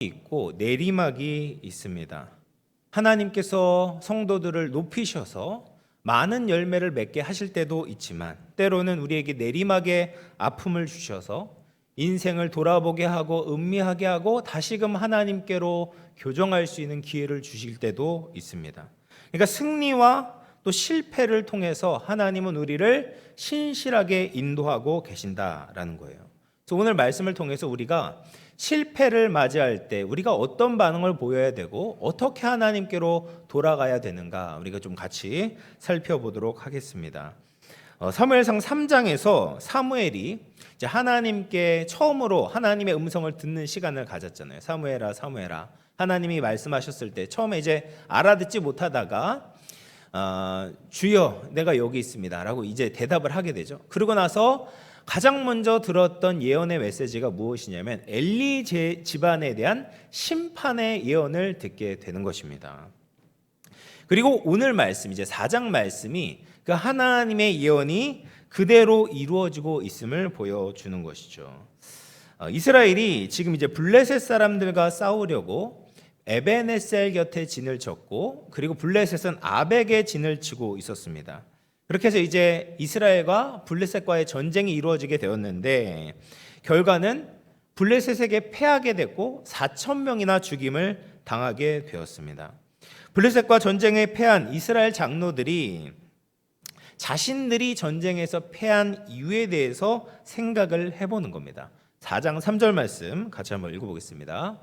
있고 내리막이 있습니다. 하나님께서 성도들을 높이셔서 많은 열매를 맺게 하실 때도 있지만 때로는 우리에게 내리막의 아픔을 주셔서 인생을 돌아보게 하고 음미하게 하고 다시금 하나님께로 교정할 수 있는 기회를 주실 때도 있습니다. 그러니까 승리와 또 실패를 통해서 하나님은 우리를 신실하게 인도하고 계신다라는 거예요. 그래서 오늘 말씀을 통해서 우리가 실패를 맞이할 때 우리가 어떤 반응을 보여야 되고 어떻게 하나님께로 돌아가야 되는가 우리가 좀 같이 살펴보도록 하겠습니다. 어, 사무엘상 3장에서 사무엘이 이제 하나님께 처음으로 하나님의 음성을 듣는 시간을 가졌잖아요. 사무엘아 사무엘아 하나님이 말씀하셨을 때 처음에 이제 알아듣지 못하다가 아, 주여 내가 여기 있습니다라고 이제 대답을 하게 되죠. 그러고 나서 가장 먼저 들었던 예언의 메시지가 무엇이냐면 엘리 제 집안에 대한 심판의 예언을 듣게 되는 것입니다. 그리고 오늘 말씀 이제 4장 말씀이 그 하나님의 예언이 그대로 이루어지고 있음을 보여주는 것이죠. 어, 이스라엘이 지금 이제 블레셋 사람들과 싸우려고 에베네셀 곁에 진을 쳤고 그리고 블레셋은 아벡에 진을 치고 있었습니다. 그렇게 해서 이제 이스라엘과 블레셋과의 전쟁이 이루어지게 되었는데 결과는 블레셋에게 패하게 됐고 4천 명이나 죽임을 당하게 되었습니다. 블레셋과 전쟁에 패한 이스라엘 장로들이 자신들이 전쟁에서 패한 이유에 대해서 생각을 해보는 겁니다. 4장 3절 말씀 같이 한번 읽어보겠습니다.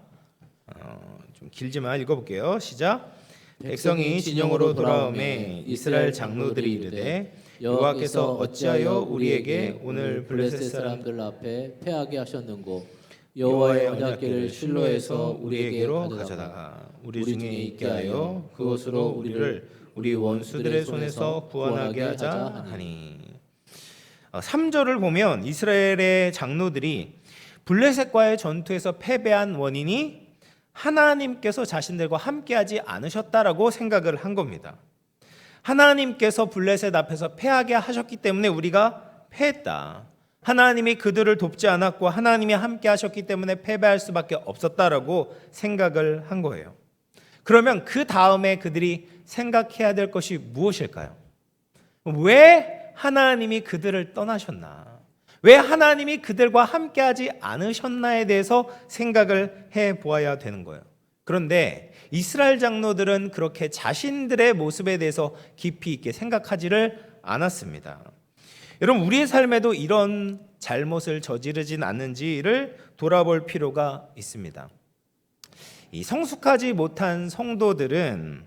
어, 좀 길지만 읽어볼게요. 시작. 백성이 진영으로 돌아오매 이스라엘 장로들이 이르되 여호와께서 어찌하여 우리에게 오늘 블레셋 사람 사람들 앞에 패하게 하셨는고? 여호와의 언약궤를 실로에서 우리에게로 가져다가 우리 중에 있게 하여 그것으로 우리를 우리 원수들의 손에서 구원하게 하자 하니. 3절을 보면 이스라엘의 장로들이 블레셋과의 전투에서 패배한 원인이 하나님께서 자신들과 함께하지 않으셨다라고 생각을 한 겁니다. 하나님께서 블레셋 앞에서 패하게 하셨기 때문에 우리가 패했다. 하나님이 그들을 돕지 않았고 하나님이 함께 하셨기 때문에 패배할 수밖에 없었다라고 생각을 한 거예요. 그러면 그 다음에 그들이 생각해야 될 것이 무엇일까요? 왜 하나님이 그들을 떠나셨나? 왜 하나님이 그들과 함께하지 않으셨나에 대해서 생각을 해 보아야 되는 거예요. 그런데 이스라엘 장로들은 그렇게 자신들의 모습에 대해서 깊이 있게 생각하지를 않았습니다. 여러분 우리의 삶에도 이런 잘못을 저지르진 않는지를 돌아볼 필요가 있습니다. 이 성숙하지 못한 성도들은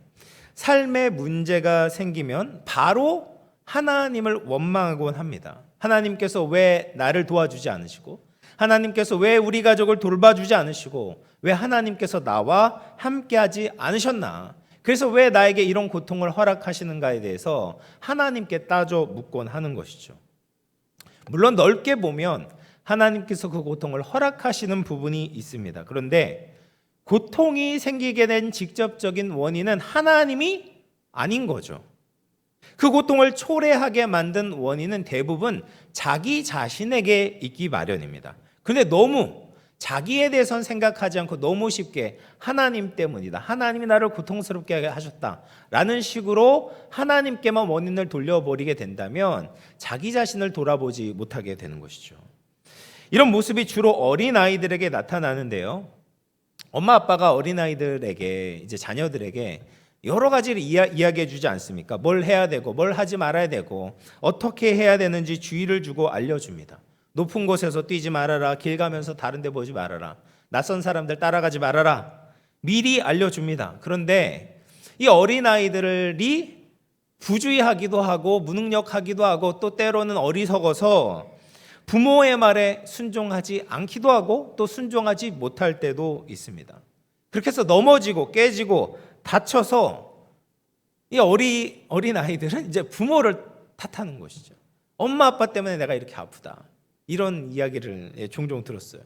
삶에 문제가 생기면 바로 하나님을 원망하곤 합니다. 하나님께서 왜 나를 도와주지 않으시고 하나님께서 왜 우리 가족을 돌봐주지 않으시고 왜 하나님께서 나와 함께하지 않으셨나? 그래서 왜 나에게 이런 고통을 허락하시는가에 대해서 하나님께 따져 묻곤 하는 것이죠. 물론 넓게 보면 하나님께서 그 고통을 허락하시는 부분이 있습니다. 그런데 고통이 생기게 된 직접적인 원인은 하나님이 아닌 거죠. 그 고통을 초래하게 만든 원인은 대부분 자기 자신에게 있기 마련입니다. 근데 너무 자기에 대해선 생각하지 않고 너무 쉽게 하나님 때문이다. 하나님이 나를 고통스럽게 하셨다. 라는 식으로 하나님께만 원인을 돌려버리게 된다면 자기 자신을 돌아보지 못하게 되는 것이죠. 이런 모습이 주로 어린아이들에게 나타나는데요. 엄마 아빠가 어린아이들에게 이제 자녀들에게 여러 가지를 이야, 이야기해 주지 않습니까? 뭘 해야 되고 뭘 하지 말아야 되고 어떻게 해야 되는지 주의를 주고 알려줍니다. 높은 곳에서 뛰지 말아라. 길 가면서 다른 데 보지 말아라. 낯선 사람들 따라가지 말아라. 미리 알려줍니다. 그런데 이 어린아이들이 부주의하기도 하고 무능력하기도 하고 또 때로는 어리석어서 부모의 말에 순종하지 않기도 하고 또 순종하지 못할 때도 있습니다. 그렇게 해서 넘어지고 깨지고 다쳐서 이 어리 어린 아이들은 이제 부모를 탓하는 것이죠. 엄마 아빠 때문에 내가 이렇게 아프다. 이런 이야기를 예, 종종 들었어요.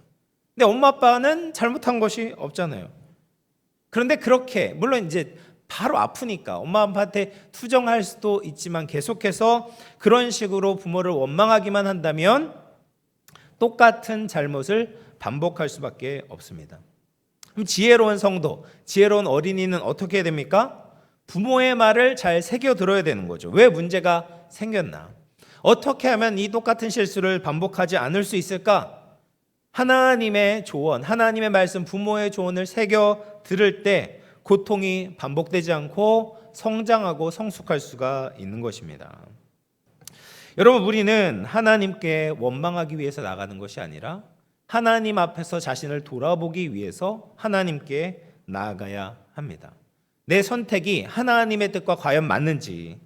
근데 엄마 아빠는 잘못한 것이 없잖아요. 그런데 그렇게 물론 이제 바로 아프니까 엄마 아빠한테 투정할 수도 있지만 계속해서 그런 식으로 부모를 원망하기만 한다면 똑같은 잘못을 반복할 수밖에 없습니다. 그럼 지혜로운 성도, 지혜로운 어린이는 어떻게 해야 됩니까? 부모의 말을 잘 새겨 들어야 되는 거죠. 왜 문제가 생겼나? 어떻게 하면 이 똑같은 실수를 반복하지 않을 수 있을까? 하나님의 조언, 하나님의 말씀, 부모의 조언을 새겨 들을 때 고통이 반복되지 않고 성장하고 성숙할 수가 있는 것입니다. 여러분, 우리는 하나님께 원망하기 위해서 나가는 것이 아니라 하나님 앞에서 자신을 돌아보기 위해서 하나님께 나아가야 합니다. 내 선택이 하나님의 뜻과 과연 맞는지,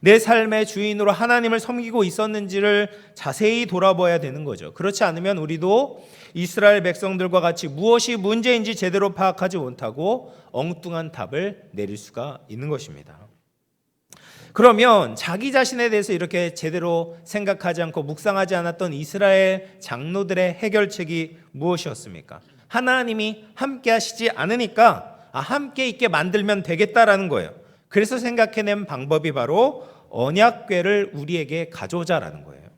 내 삶의 주인으로 하나님을 섬기고 있었는지를 자세히 돌아봐야 되는 거죠. 그렇지 않으면 우리도 이스라엘 백성들과 같이 무엇이 문제인지 제대로 파악하지 못하고 엉뚱한 답을 내릴 수가 있는 것입니다. 그러면 자기 자신에 대해서 이렇게 제대로 생각하지 않고 묵상하지 않았던 이스라엘 장로들의 해결책이 무엇이었습니까? 하나님이 함께 하시지 않으니까 아, 함께 있게 만들면 되겠다라는 거예요. 그래서 생각해낸 방법이 바로 언약궤를 우리에게 가져오자라는 거예요.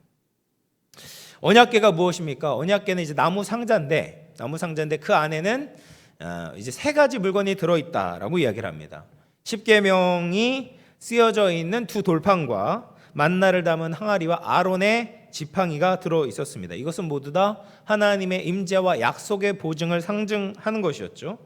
언약궤가 무엇입니까? 언약궤는 이제 나무 상자인데 나무 상자인데 그 안에는 어, 이제 세 가지 물건이 들어 있다라고 이야기를 합니다. 십계명이 쓰여져 있는 두 돌판과 만나를 담은 항아리와 아론의 지팡이가 들어 있었습니다. 이것은 모두 다 하나님의 임재와 약속의 보증을 상징하는 것이었죠.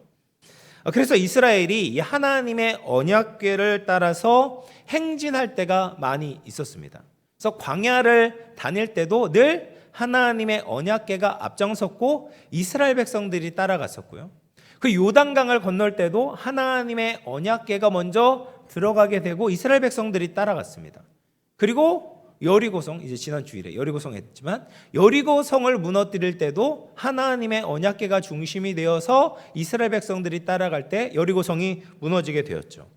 어, 그래서 이스라엘이 이 하나님의 언약궤를 따라서 행진할 때가 많이 있었습니다. 그래서 광야를 다닐 때도 늘 하나님의 언약궤가 앞장섰고 이스라엘 백성들이 따라갔었고요. 그 요단강을 건널 때도 하나님의 언약궤가 먼저 들어가게 되고 이스라엘 백성들이 따라갔습니다. 그리고 여리고성 이제 지난 주일에 여리고성 했지만 여리고성을 무너뜨릴 때도 하나님의 언약궤가 중심이 되어서 이스라엘 백성들이 따라갈 때 여리고성이 무너지게 되었죠.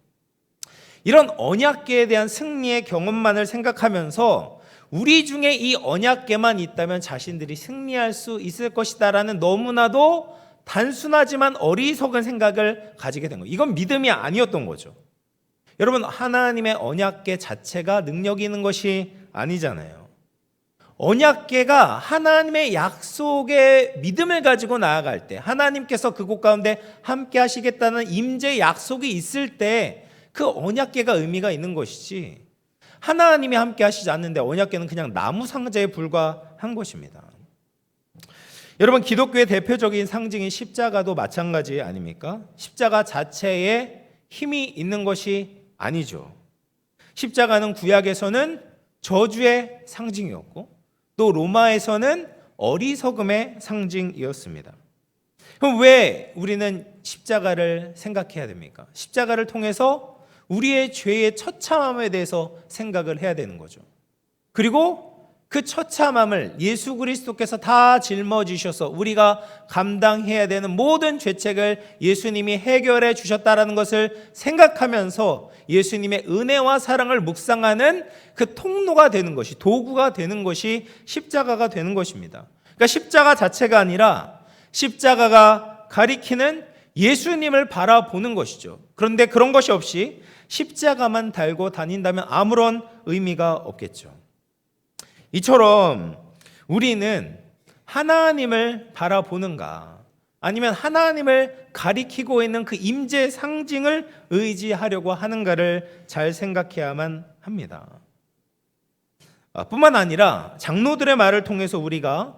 이런 언약궤에 대한 승리의 경험만을 생각하면서 우리 중에 이 언약궤만 있다면 자신들이 승리할 수 있을 것이다라는 너무나도 단순하지만 어리석은 생각을 가지게 된 거예요. 이건 믿음이 아니었던 거죠. 여러분 하나님의 언약궤 자체가 능력이 있는 것이 아니잖아요. 언약궤가 하나님의 약속의 믿음을 가지고 나아갈 때 하나님께서 그곳 가운데 함께 하시겠다는 임재 약속이 있을 때 그 언약궤가 의미가 있는 것이지 하나님이 함께 하시지 않는데 언약궤는 그냥 나무 상자에 불과한 것입니다. 여러분 기독교의 대표적인 상징인 십자가도 마찬가지 아닙니까? 십자가 자체에 힘이 있는 것이 아니죠. 십자가는 구약에서는 저주의 상징이었고 또 로마에서는 어리석음의 상징이었습니다. 그럼 왜 우리는 십자가를 생각해야 됩니까? 십자가를 통해서 우리의 죄의 처참함에 대해서 생각을 해야 되는 거죠. 그리고 그 처참함을 예수 그리스도께서 다 짊어지셔서 우리가 감당해야 되는 모든 죄책을 예수님이 해결해 주셨다라는 것을 생각하면서 예수님의 은혜와 사랑을 묵상하는 그 통로가 되는 것이 도구가 되는 것이 십자가가 되는 것입니다. 그러니까 십자가 자체가 아니라 십자가가 가리키는 예수님을 바라보는 것이죠. 그런데 그런 것이 없이 십자가만 달고 다닌다면 아무런 의미가 없겠죠. 이처럼 우리는 하나님을 바라보는가 아니면 하나님을 가리키고 있는 그 임재 상징을 의지하려고 하는가를 잘 생각해야만 합니다. 아, 뿐만 아니라 장로들의 말을 통해서 우리가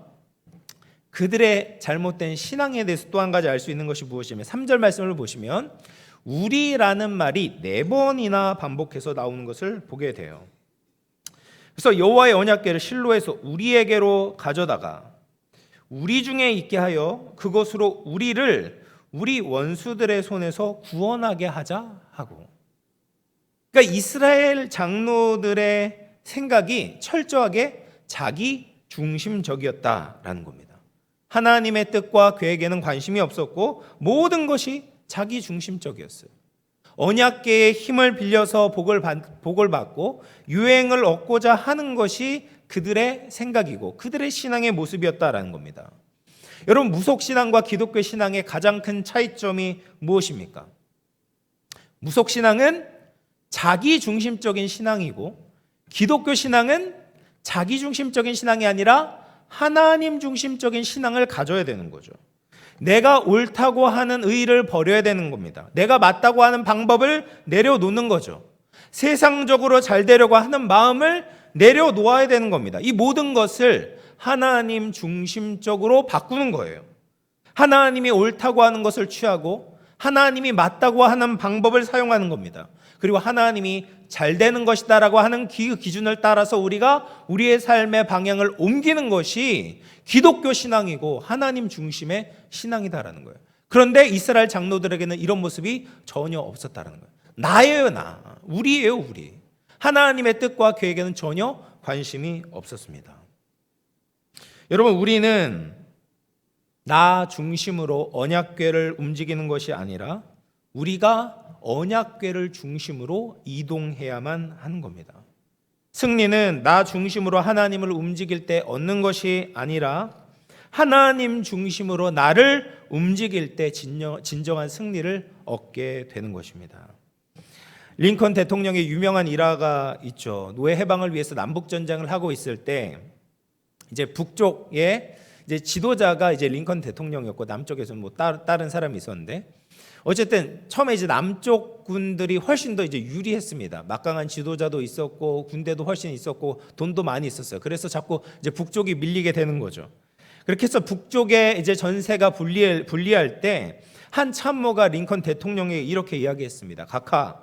그들의 잘못된 신앙에 대해서 또 한 가지 알 수 있는 것이 무엇이냐면 3절 말씀을 보시면 우리라는 말이 네 번이나 반복해서 나오는 것을 보게 돼요. 그래서 여호와의 언약궤를 실로에서 우리에게로 가져다가 우리 중에 있게 하여 그것으로 우리를 우리 원수들의 손에서 구원하게 하자 하고. 그러니까 이스라엘 장로들의 생각이 철저하게 자기 중심적이었다라는 겁니다. 하나님의 뜻과 계획에는 관심이 없었고 모든 것이 자기 중심적이었어요. 언약계의 힘을 빌려서 복을, 받, 복을 받고 유행을 얻고자 하는 것이 그들의 생각이고 그들의 신앙의 모습이었다라는 겁니다. 여러분 무속 신앙과 기독교 신앙의 가장 큰 차이점이 무엇입니까? 무속 신앙은 자기 중심적인 신앙이고 기독교 신앙은 자기 중심적인 신앙이 아니라 하나님 중심적인 신앙을 가져야 되는 거죠. 내가 옳다고 하는 의를 버려야 되는 겁니다. 내가 맞다고 하는 방법을 내려놓는 거죠. 세상적으로 잘 되려고 하는 마음을 내려놓아야 되는 겁니다. 이 모든 것을 하나님 중심적으로 바꾸는 거예요. 하나님이 옳다고 하는 것을 취하고 하나님이 맞다고 하는 방법을 사용하는 겁니다. 그리고 하나님이 잘 되는 것이다라고 하는 기- 기준을 따라서 우리가 우리의 삶의 방향을 옮기는 것이 기독교 신앙이고 하나님 중심의 신앙이다라는 거예요. 그런데 이스라엘 장로들에게는 이런 모습이 전혀 없었다라는 거예요. 나예요, 나. 우리예요, 우리. 하나님의 뜻과 계획에는 전혀 관심이 없었습니다. 여러분, 우리는 나 중심으로 언약궤를 움직이는 것이 아니라 우리가 언약궤를 중심으로 이동해야만 하는 겁니다. 승리는 나 중심으로 하나님을 움직일 때 얻는 것이 아니라 하나님 중심으로 나를 움직일 때 진정- 진정한 승리를 얻게 되는 것입니다. 링컨 대통령의 유명한 일화가 있죠. 노예 해방을 위해서 남북 전쟁을 하고 있을 때 이제 북쪽에 이제 지도자가 이제 링컨 대통령이었고 남쪽에서는 뭐 따- 다른 사람이 있었는데 어쨌든 처음에 이제 남쪽 군들이 훨씬 더 이제 유리했습니다. 막강한 지도자도 있었고 군대도 훨씬 있었고 돈도 많이 있었어요. 그래서 자꾸 이제 북쪽이 밀리게 되는 거죠. 그렇게 해서 북쪽에 이제 전세가 분리할, 분리할 때 한 참모가 링컨 대통령에게 이렇게 이야기했습니다. 각하,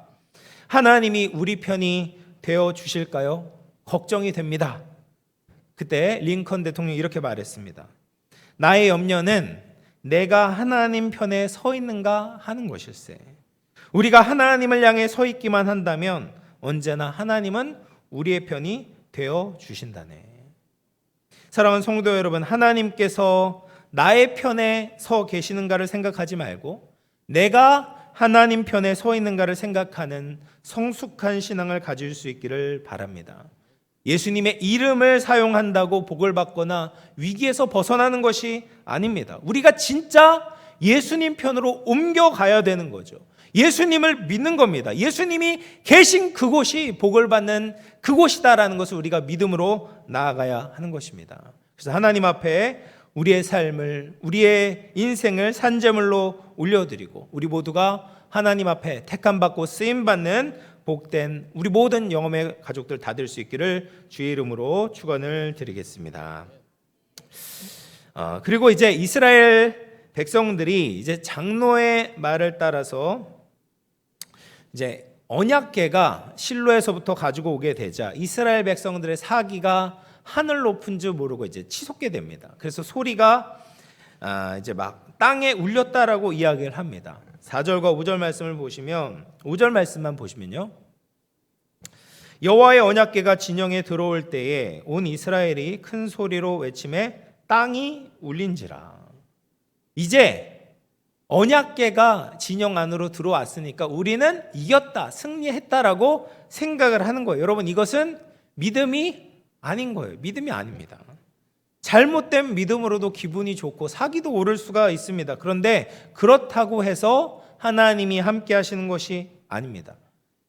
하나님이 우리 편이 되어 주실까요? 걱정이 됩니다. 그때 링컨 대통령이 이렇게 말했습니다. 나의 염려는 내가 하나님 편에 서 있는가 하는 것일세. 우리가 하나님을 향해 서 있기만 한다면 언제나 하나님은 우리의 편이 되어 주신다네. 사랑하는 성도 여러분, 하나님께서 나의 편에 서 계시는가를 생각하지 말고 내가 하나님 편에 서 있는가를 생각하는 성숙한 신앙을 가질 수 있기를 바랍니다. 예수님의 이름을 사용한다고 복을 받거나 위기에서 벗어나는 것이 아닙니다. 우리가 진짜 예수님 편으로 옮겨가야 되는 거죠. 예수님을 믿는 겁니다. 예수님이 계신 그곳이 복을 받는 그곳이다라는 것을 우리가 믿음으로 나아가야 하는 것입니다. 그래서 하나님 앞에 우리의 삶을, 우리의 인생을 산재물로 올려드리고 우리 모두가 하나님 앞에 택함받고 쓰임받는 복된 우리 모든 영혼의 가족들 다 될 수 있기를 주의 이름으로 축원을 드리겠습니다. 어, 그리고 이제 이스라엘 백성들이 이제 장로의 말을 따라서 이제 언약궤가 실로에서부터 가지고 오게 되자 이스라엘 백성들의 사기가 하늘 높은 줄 모르고 이제 치솟게 됩니다. 그래서 소리가 아, 이제 막 땅에 울렸다라고 이야기를 합니다. 4절과 5절 말씀을 보시면 5절 말씀만 보시면요. 여호와의 언약궤가 진영에 들어올 때에 온 이스라엘이 큰 소리로 외침에 땅이 울린지라. 이제 언약궤가 진영 안으로 들어왔으니까 우리는 이겼다, 승리했다라고 생각을 하는 거예요. 여러분 이것은 믿음이 아닌 거예요. 믿음이 아닙니다. 잘못된 믿음으로도 기분이 좋고 사기도 오를 수가 있습니다. 그런데 그렇다고 해서 하나님이 함께 하시는 것이 아닙니다.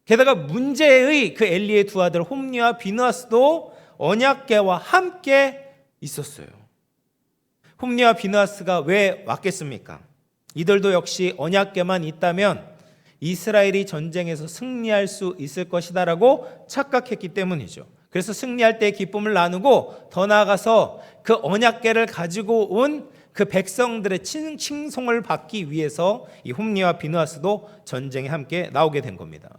게다가 문제의 그 엘리의 두 아들 홈리와 비누아스도 언약궤와 함께 있었어요. 홈리와 비누아스가 왜 왔겠습니까? 이들도 역시 언약궤만 있다면 이스라엘이 전쟁에서 승리할 수 있을 것이다라고 착각했기 때문이죠. 그래서 승리할 때의 기쁨을 나누고 더 나아가서 그 언약궤를 가지고 온 그 백성들의 칭, 칭송을 받기 위해서 이 홈리와 비누아스도 전쟁에 함께 나오게 된 겁니다.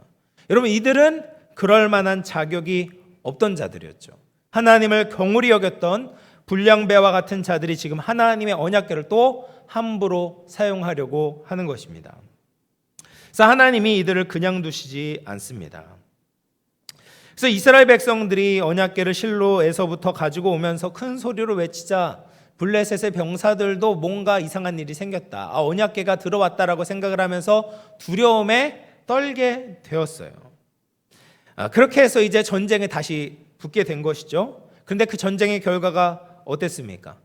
여러분 이들은 그럴 만한 자격이 없던 자들이었죠. 하나님을 경홀히 여겼던 불량배와 같은 자들이 지금 하나님의 언약궤를 또 함부로 사용하려고 하는 것입니다. 그래서 하나님이 이들을 그냥 두시지 않습니다. 그래서 이스라엘 백성들이 언약궤를 실로에서부터 가지고 오면서 큰 소리로 외치자 블레셋의 병사들도 뭔가 이상한 일이 생겼다. 아, 언약궤가 들어왔다라고 생각을 하면서 두려움에 떨게 되었어요. 아, 그렇게 해서 이제 전쟁에 다시 붙게 된 것이죠. 그런데 그 전쟁의 결과가 어땠습니까?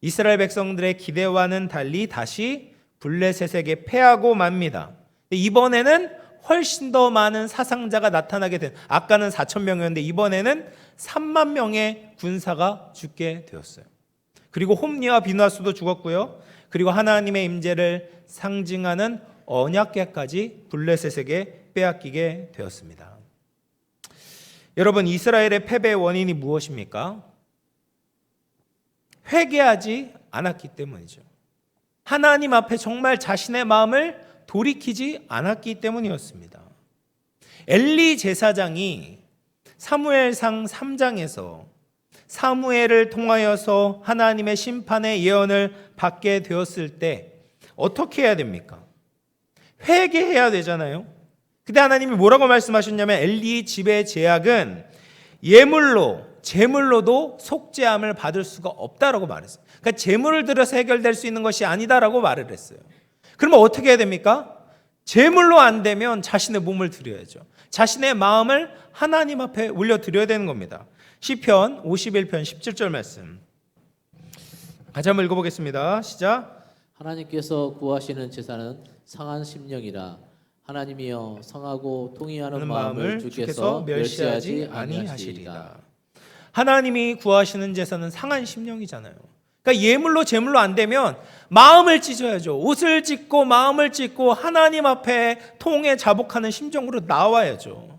이스라엘 백성들의 기대와는 달리 다시 블레셋에게 패하고 맙니다. 이번에는 훨씬 더 많은 사상자가 나타나게 된 아까는 4천 명이었는데 이번에는 3만 명의 군사가 죽게 되었어요. 그리고 홈리와 비누아스도 죽었고요. 그리고 하나님의 임재를 상징하는 언약궤까지 블레셋에게 빼앗기게 되었습니다. 여러분 이스라엘의 패배의 원인이 무엇입니까? 회개하지 않았기 때문이죠. 하나님 앞에 정말 자신의 마음을 돌이키지 않았기 때문이었습니다. 엘리 제사장이 사무엘상 3장에서 사무엘을 통하여서 하나님의 심판의 예언을 받게 되었을 때 어떻게 해야 됩니까? 회개해야 되잖아요. 근데 하나님이 뭐라고 말씀하셨냐면 엘리 집의 제약은 예물로 제물로도 속죄함을 받을 수가 없다라고 말했어요. 그러니까 제물을 들여서 해결될 수 있는 것이 아니다라고 말을 했어요. 그러면 어떻게 해야 됩니까? 제물로 안 되면 자신의 몸을 드려야죠. 자신의 마음을 하나님 앞에 올려 드려야 되는 겁니다. 시편 51편 17절 말씀. 같이 한번 읽어보겠습니다. 시작. 하나님께서 구하시는 제사는 상한 심령이라 하나님이여 성하고 통의하는 하는 마음을 주께서 멸시하지 아니하시리라. 하나님이 구하시는 제사는 상한 심령이잖아요. 그러니까 예물로 제물로 안 되면 마음을 찢어야죠. 옷을 찢고 마음을 찢고 하나님 앞에 통에 자복하는 심정으로 나와야죠.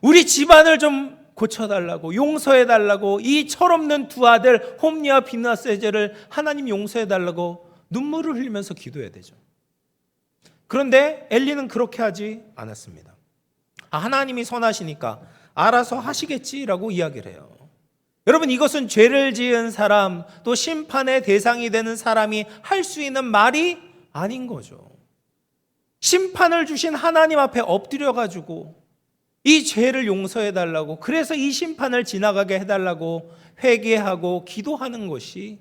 우리 집안을 좀 고쳐달라고 용서해달라고 이 철없는 두 아들 홈리와 비나세제를 하나님 용서해달라고 눈물을 흘리면서 기도해야 되죠. 그런데 엘리는 그렇게 하지 않았습니다. 아, 하나님이 선하시니까 알아서 하시겠지라고 이야기를 해요. 여러분 이것은 죄를 지은 사람 또 심판의 대상이 되는 사람이 할 수 있는 말이 아닌 거죠. 심판을 주신 하나님 앞에 엎드려 가지고 이 죄를 용서해 달라고 그래서 이 심판을 지나가게 해 달라고 회개하고 기도하는 것이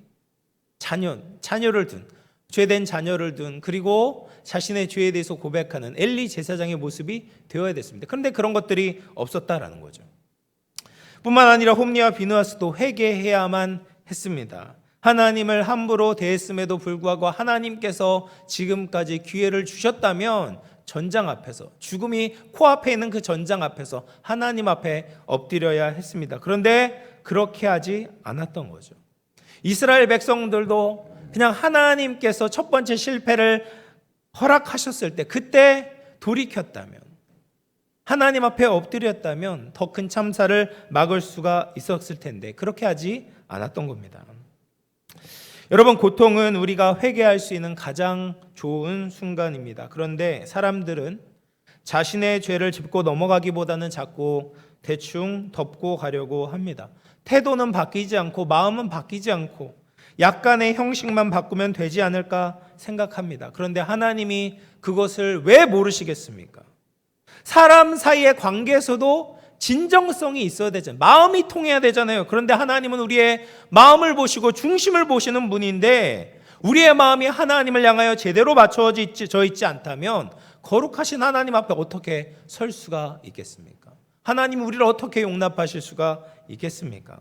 자녀 자녀를 둔 죄된 자녀를 둔 그리고 자신의 죄에 대해서 고백하는 엘리 제사장의 모습이 되어야 됐습니다. 그런데 그런 것들이 없었다라는 거죠. 뿐만 아니라 홈리와 비누아스도 회개해야만 했습니다. 하나님을 함부로 대했음에도 불구하고 하나님께서 지금까지 기회를 주셨다면 전장 앞에서 죽음이 코앞에 있는 그 전장 앞에서 하나님 앞에 엎드려야 했습니다. 그런데 그렇게 하지 않았던 거죠. 이스라엘 백성들도 그냥 하나님께서 첫 번째 실패를 허락하셨을 때 그때 돌이켰다면 하나님 앞에 엎드렸다면 더 큰 참사를 막을 수가 있었을 텐데 그렇게 하지 않았던 겁니다. 여러분 고통은 우리가 회개할 수 있는 가장 좋은 순간입니다. 그런데 사람들은 자신의 죄를 짚고 넘어가기보다는 자꾸 대충 덮고 가려고 합니다. 태도는 바뀌지 않고 마음은 바뀌지 않고 약간의 형식만 바꾸면 되지 않을까 생각합니다. 그런데 하나님이 그것을 왜 모르시겠습니까? 사람 사이의 관계에서도 진정성이 있어야 되잖아요. 마음이 통해야 되잖아요. 그런데 하나님은 우리의 마음을 보시고 중심을 보시는 분인데 우리의 마음이 하나님을 향하여 제대로 맞춰져 있지, 않다면 거룩하신 하나님 앞에 어떻게 설 수가 있겠습니까? 하나님 우리를 어떻게 용납하실 수가 있겠습니까?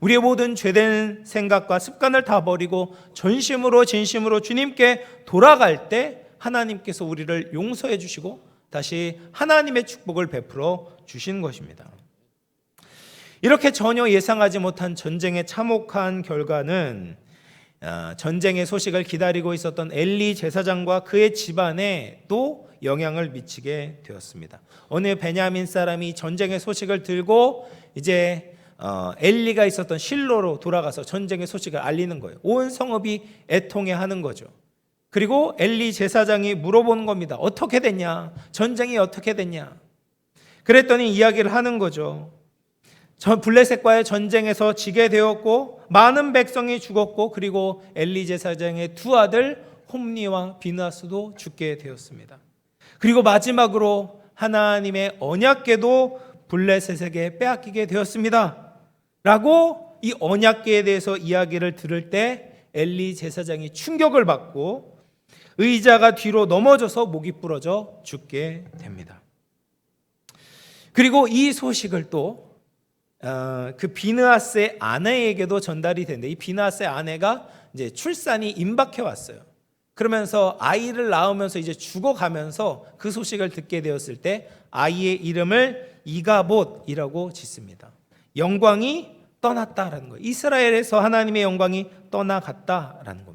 우리의 모든 죄된 생각과 습관을 다 버리고 전심으로 진심으로 주님께 돌아갈 때 하나님께서 우리를 용서해 주시고 다시 하나님의 축복을 베풀어 주신 것입니다. 이렇게 전혀 예상하지 못한 전쟁의 참혹한 결과는 아, 전쟁의 소식을 기다리고 있었던 엘리 제사장과 그의 집안에 또 영향을 미치게 되었습니다. 어느 베냐민 사람이 전쟁의 소식을 들고 이제 어, 엘리가 있었던 실로로 돌아가서 전쟁의 소식을 알리는 거예요. 온 성읍이 애통해 하는 거죠. 그리고 엘리 제사장이 물어보는 겁니다. 어떻게 됐냐? 전쟁이 어떻게 됐냐? 그랬더니 이야기를 하는 거죠. 전 블레셋과의 전쟁에서 지게 되었고 많은 백성이 죽었고 그리고 엘리 제사장의 두 아들 홈리와 비나스도 죽게 되었습니다. 그리고 마지막으로 하나님의 언약궤도 블레셋에게 빼앗기게 되었습니다. 라고 이 언약궤에 대해서 이야기를 들을 때 엘리 제사장이 충격을 받고 의자가 뒤로 넘어져서 목이 부러져 죽게 됩니다. 그리고 이 소식을 또 어, 그 비느하스의 아내에게도 전달이 되는데 이 비느하스의 아내가 이제 출산이 임박해 왔어요. 그러면서 아이를 낳으면서 이제 죽어가면서 그 소식을 듣게 되었을 때 아이의 이름을 이가봇이라고 짓습니다. 영광이 떠났다라는 거예요. 이스라엘에서 하나님의 영광이 떠나갔다라는 겁니다.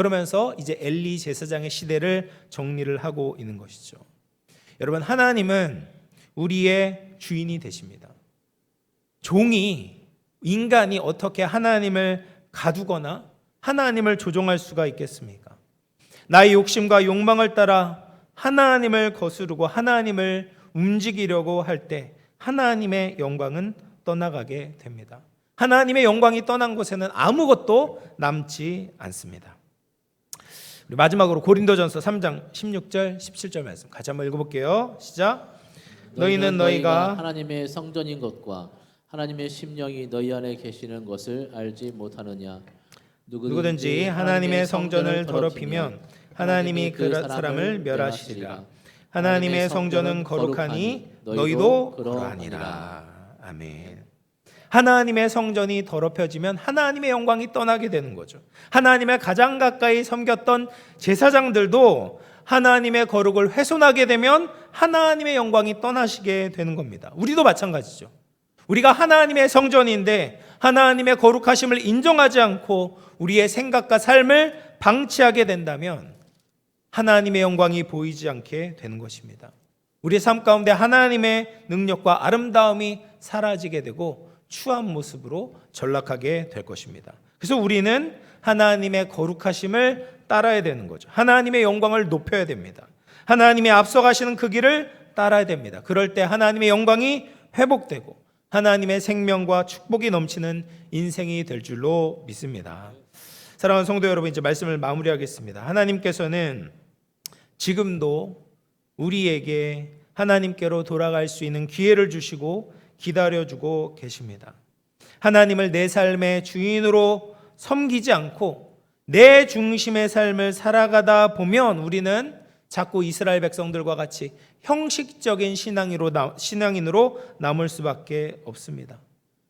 그러면서 이제 엘리 제사장의 시대를 정리를 하고 있는 것이죠. 여러분 하나님은 우리의 주인이 되십니다. 종이 인간이 어떻게 하나님을 가두거나 하나님을 조종할 수가 있겠습니까? 나의 욕심과 욕망을 따라 하나님을 거스르고 하나님을 움직이려고 할 때 하나님의 영광은 떠나가게 됩니다. 하나님의 영광이 떠난 곳에는 아무것도 남지 않습니다. 마지막으로 고린도전서 3장 16절 17절 말씀 같이 한번 읽어볼게요. 시작. 너희는 너희가 하나님의 성전인 것과 하나님의 심령이 너희 안에 계시는 것을 알지 못하느냐 누구든지 하나님의 성전을 더럽히면 하나님이 그 사람을 멸하시리라. 하나님의 성전은 거룩하니 너희도 그러하니라. 아멘. 하나님의 성전이 더럽혀지면 하나님의 영광이 떠나게 되는 거죠. 하나님의 가장 가까이 섬겼던 제사장들도 하나님의 거룩을 훼손하게 되면 하나님의 영광이 떠나시게 되는 겁니다. 우리도 마찬가지죠. 우리가 하나님의 성전인데 하나님의 거룩하심을 인정하지 않고 우리의 생각과 삶을 방치하게 된다면 하나님의 영광이 보이지 않게 되는 것입니다. 우리의 삶 가운데 하나님의 능력과 아름다움이 사라지게 되고 추한 모습으로 전락하게 될 것입니다. 그래서 우리는 하나님의 거룩하심을 따라야 되는 거죠. 하나님의 영광을 높여야 됩니다. 하나님의 앞서가시는 그 길을 따라야 됩니다. 그럴 때 하나님의 영광이 회복되고 하나님의 생명과 축복이 넘치는 인생이 될 줄로 믿습니다. 사랑하는 성도 여러분, 이제 말씀을 마무리하겠습니다. 하나님께서는 지금도 우리에게 하나님께로 돌아갈 수 있는 기회를 주시고 기다려주고 계십니다. 하나님을 내 삶의 주인으로 섬기지 않고 내 중심의 삶을 살아가다 보면 우리는 자꾸 이스라엘 백성들과 같이 형식적인 신앙인으로 남을 수밖에 없습니다.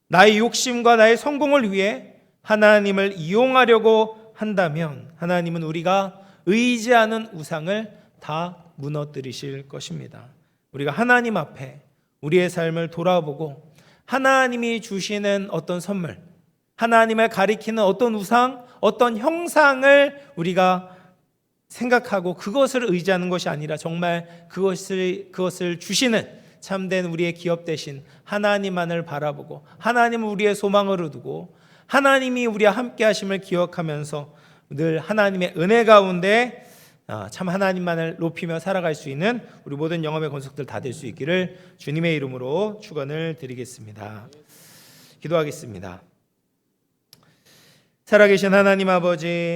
나의 욕심과 나의 성공을 위해 하나님을 이용하려고 한다면 하나님은 우리가 의지하는 우상을 다 무너뜨리실 것입니다. 우리가 하나님 앞에 우리의 삶을 돌아보고 하나님이 주시는 어떤 선물, 하나님을 가리키는 어떤 우상, 어떤 형상을 우리가 생각하고 그것을 의지하는 것이 아니라 정말 그것을 그것을 주시는 참된 우리의 기업 대신 하나님만을 바라보고 하나님을 우리의 소망으로 두고 하나님이 우리와 함께 하심을 기억하면서 늘 하나님의 은혜 가운데 아, 참 하나님만을 높이며 살아갈 수 있는 우리 모든 영업의 건속들 다 될 수 있기를 주님의 이름으로 축원을 드리겠습니다. 기도하겠습니다. 살아계신 하나님 아버지